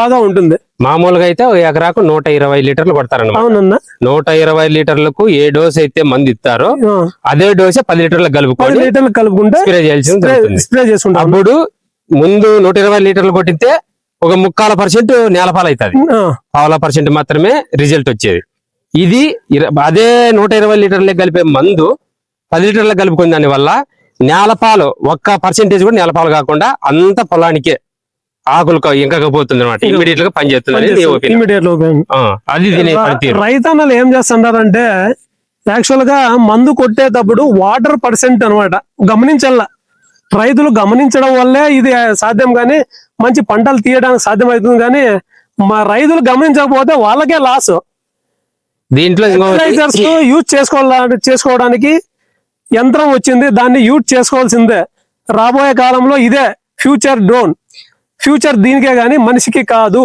బాగా ఉంటుంది. మామూలుగా అయితే ఒక ఎకరాకు నూట ఇరవై లీటర్లు కొడతారన్నమాట నూట ఇరవై లీటర్లకు ఏ డోస్ అయితే మంది ఇస్తారో అదే డోసే పది లీటర్లకు కలుపుకొని లీటర్లు కలుపుకుంటే స్ప్రే చేయాల్సి స్ప్రే చేసుకుంటాం అప్పుడు ముందు నూట ఇరవై లీటర్లు కొట్టితే ఒక ముక్కాల పర్సెంట్ నేలపాలు అవుతుంది పావుల పర్సెంట్ మాత్రమే రిజల్ట్ వచ్చేది. ఇది అదే నూట ఇరవై లీటర్లకు కలిపే మందు పది లీటర్లకు కలుపుకునే దాని వల్ల నేలపాలు ఒక్క పర్సెంటేజ్ కూడా నేలపాలు కాకుండా అంత పొలానికే ఆకులు ఇంకకపోతుంది అనమాట ఇమీడియట్గా పనిచేస్తుంది. ఇమీడియట్ అది దీని రైతన్నలు ఏం చేస్తుంటారంటే యాక్చువల్గా మందు కొట్టేటప్పుడు వాటర్ పర్సెంట్ అన్నమాట. గమనించాల రైతులు గమనించడం వల్లే ఇది సాధ్యం కానీ మంచి పంటలు తీయడానికి సాధ్యమవుతుంది కానీ మా రైతులు గమనించకపోతే వాళ్ళకే లాస్ దీంట్లో యూజ్ చేసుకోవాలని చేసుకోవడానికి యంత్రం వచ్చింది దాన్ని యూజ్ చేసుకోవాల్సిందే. రాబోయే కాలంలో ఇదే ఫ్యూచర్ డ్రోన్ ఫ్యూచర్ దీనికే గాని మనిషికి కాదు